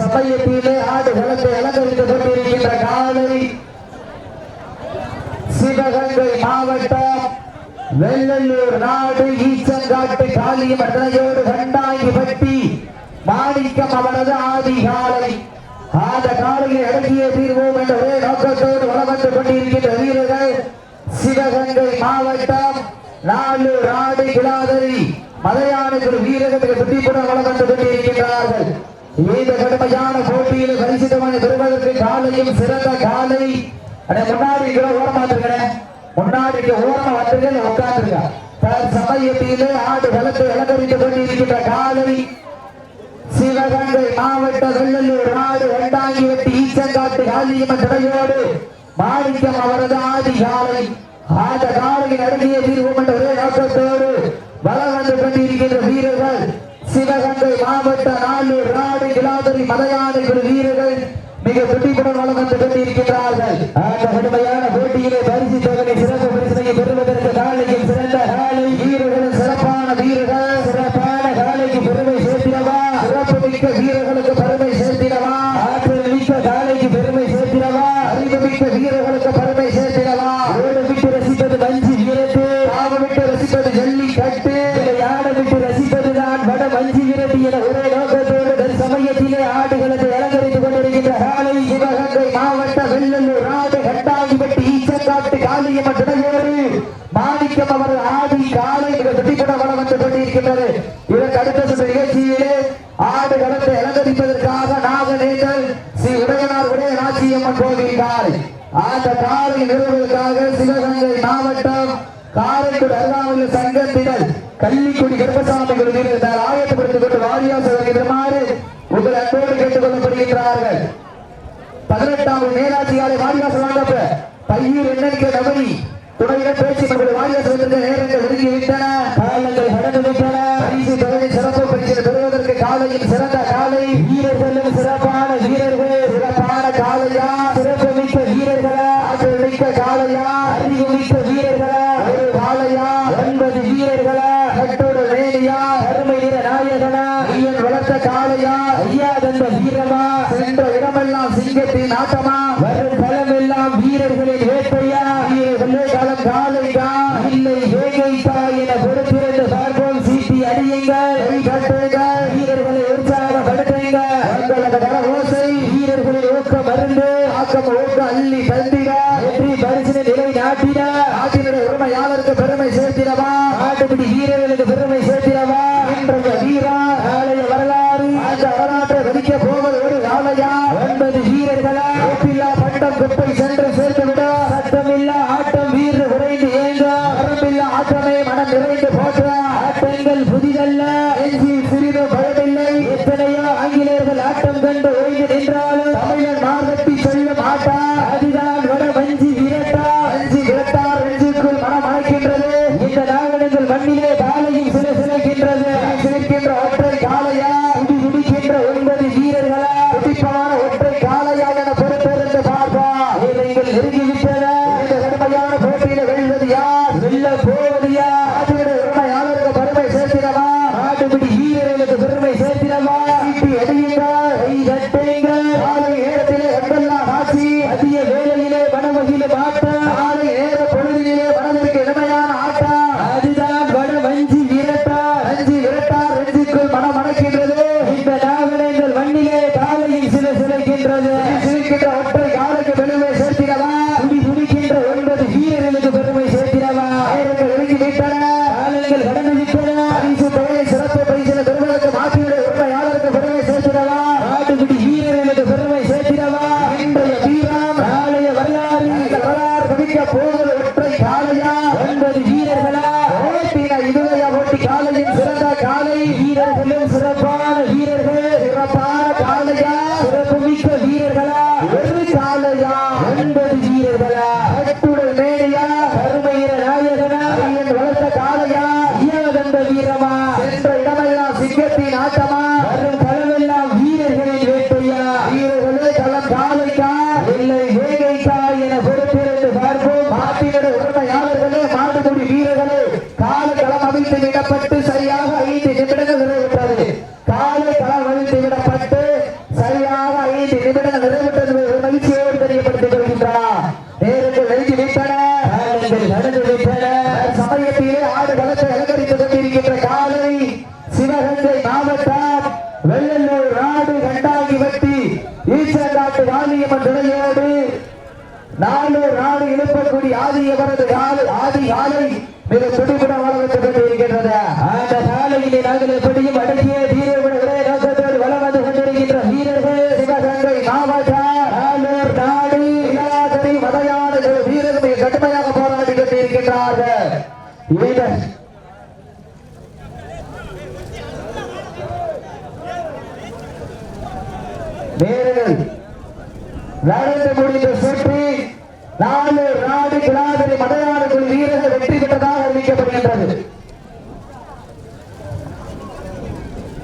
சமயத்திலே ஆடு களத்தை அலங்கரித்துக் கொண்டிருக்கின்ற காலை சிவகங்கை மாவட்டம் வெள்ளலூர் நாடு ஈச்சங்காட்டு காளியம் அத்தனையோடு கண்டாங்கி பட்டி மாணிக்கம் அவனது ஆதி காலை. அந்த காலையை அடங்கிய தீர்வோம் என்ற ஒரே நோக்கத்தோடு வளம் வந்து கொண்டிருக்கின்ற வீரர்கள் சிவகங்கை மாவட்டம் நாலு நாடு கிளாதரி மலையாளத்தில் வீரர்களுக்கு சுட்டிப்புடன் வளம் வந்து கொண்டிருக்கின்றார்கள் இந்த கடுமையான போட்டியில் பரிசுத்தமான பெறுவதற்கு காலையும் சிறந்த காலை. அட முன்னாடி இருக்கிற ஓரமா இருக்கிறேன் முன்னாடி ஓரமா வந்துருங்க உட்காந்துருங்க சமயத்திலே ஆடு வளத்தை அலங்கரித்துக் கொண்டிருக்கின்ற காலை. சிவகங்கை மாவட்ட வெள்ளலூர் நாடு இரண்டாங்கி வெட்டி ஈச்சங்காட்டு காலியம்மன் தடையோடு மாணிக்கம் அவரது ஆதி காலை. அந்த காலையில் அருகிய தீர்வு என்ற ஒரே நோக்கத்தோடு வளம் வந்து கொண்டிருக்கின்ற வீரர்கள் சிவகங்கை மாவட்ட நாளூர் நாடு கிளாதரி மலையாளி குழு வீரர்கள் மிக துட்டிப்புடன் வளம் வந்து கொண்டிருக்கின்றார்கள். அந்த கடுமையான போட்டியிலே பரிசு தொகை சிறப்பு பரிசனை பெறுவதற்கு காலையில் சிறந்த காலை வீரர்கள் சிறப்பான வீரர்கள் சிறப்பான காலைக்கு பெருமை சேர்த்திடவா? சிறப்பு மிக்க வீரர்களுக்கு பெருமை சேர்த்திடவா? ஆற்றல் மிக்க காலைக்கு பெருமை சேர்த்திடவா? அறிவு மிக்க வீரர்களுக்கு பெருமை தற்சமயத்திலே அலங்கரித்துக் கொண்டிருக்கின்ற காலை சிவகங்கை மாவட்ட வெள்ளலூர் ராஜ கட்டாங்கிப்பட்டி ஈச்சங்காட்டு காளியம்மன் துணையோடு மாணிக்கம் அவர் ஆதி காலை மிக துடிப்புட வளம் வந்து கொண்டிருக்கின்றது. இதற்கு அடுத்த சுற்று நிகழ்ச்சியிலே ஆடு களத்தை அலங்கரிப்பதற்காக நாகநேசல் ஸ்ரீ உடையனார் உடைய நாச்சியம்மன் கோவில் காலை அந்த காலை நிறுவனத்திற்காக சிவகங்கை மாவட்டம் காரைக்குடி அருகாமையில் சங்கத்தினர் கள்ளிக்குடி கர்ப்பசாமி வீரர்கள் ஆயத்தப்படுத்திக் கொண்டு வாரியாசம் வருமாறு உங்கள் அன்போடு கேட்டுக் கொள்ளப்படுகின்றார்கள் பதினெட்டாவது மேலாட்சி ஆலை வாரியாசம் வாங்கப்ப பையூர் எண்ணிக்கை நபரி துணையிடம் பேச்சு நம்முடைய வாரியாசம் வந்திருந்த நேரங்கள் நெருங்கி விட்டன காலங்கள் கடந்து விட்டன. பரிசு தொகையை சிறப்பு பரிசு பெறுவதற்கு காலையில் சிறந்த காலை. வீரர்களும் சிறப்பான வீரர்கள் சிறப்பான காலையா சிறப்பு மிக்க வீரர்களா ஆற்றல் மிக்க காலையா அறிவு மிக்க வீரர்களா ஒரு காலையா ஒன்பது வீரர்களா கட்டோடு வேலையா அருமை நிற நாயகனா ஐயன் வளர்த்த காலையா ஐயா தந்த வீரமா சென்ற இடமெல்லாம் சிங்கத்தின் ஆட்டமா வரும் களமெல்லாம் வீரர்களின் வேட்டையா வீரர்களே களம் காலைதா இல்லை வேகைத்தா என பொறுத்திருந்த சார்போம் சீட்டி அடியுங்கள் கட்டுங்கள் வீரர்களை உற்சாகப்படுத்துங்க உங்களது கர ஓசை வீரர்களின் ஊக்கம் மருந்து ஆக்கம் ஊக்கம் அள்ளி தந்திட வெற்றி பரிசினை நிலை நாட்டிட நாட்டினுடைய உரிமையாளருக்கு பெருமை சேர்த்திடவா நாட்டுப்பிடி வீரர்களுக்கு பெருமை சேர்த்திடவா இன்றைய வீரா நாளைய வரலாறு அந்த வரலாற்றை வதிக்க போவது ஒரு காலையா ஒன்பது வீரர்களா? ஒப்பில்லா பட்டம் குப்பை சென்று சேர்த்துவிட சத்தமில்லா ஆட்டம் வீரர் உறைந்து ஏங்க? வரம்பில்லா ஆட்டமே மனம் நிறைந்து போற்ற? ஆட்டங்கள் புதிதல்ல. நெஞ்சில் சிறிது பயமில்லை. Bye. வீரமா சென்ற இடமெல்லாம் சிங்கத்தின் ஆட்டமா? வரும் களமெல்லாம் வீரர்களின் வேட்டையா? வீரர்களே களம் காலைக்கா? இல்லை வேகைக்கா என பொறுத்திருந்து பார்ப்போம். மாட்டினோட உடமையா வெள்ளலூர் நாடு கண்டாங்கி வட்டி ஈச்சங்காட்டு வாலியம்மன் துணையோடு நாலூர் நாடு இழுப்பக்கூடிய ஆதியவரது காலை ஆதி ஆலை மிக துடிப்புடன் வளர்த்துக் கொண்டிருக்கின்றது அந்த சாலையிலே நாங்கள் எப்படியும் அடங்கிய வீரர்கள் நோக்கத்தோடு வளம் வந்து கொண்டிருக்கின்ற வீரர்கள் சிவகங்கை மாவட்டம் நாலூர் நாடு இலாசரி மதையான வீரர்கள் கடுமையாக போராடி கொண்டிருக்கின்றார்கள். நடந்து முடிந்த சுற்றி நாலு நாடு கிளாதிரி மலையாள வீரர்கள் வெற்றி பெற்றதாக அறிவிக்கப்படுகின்றது.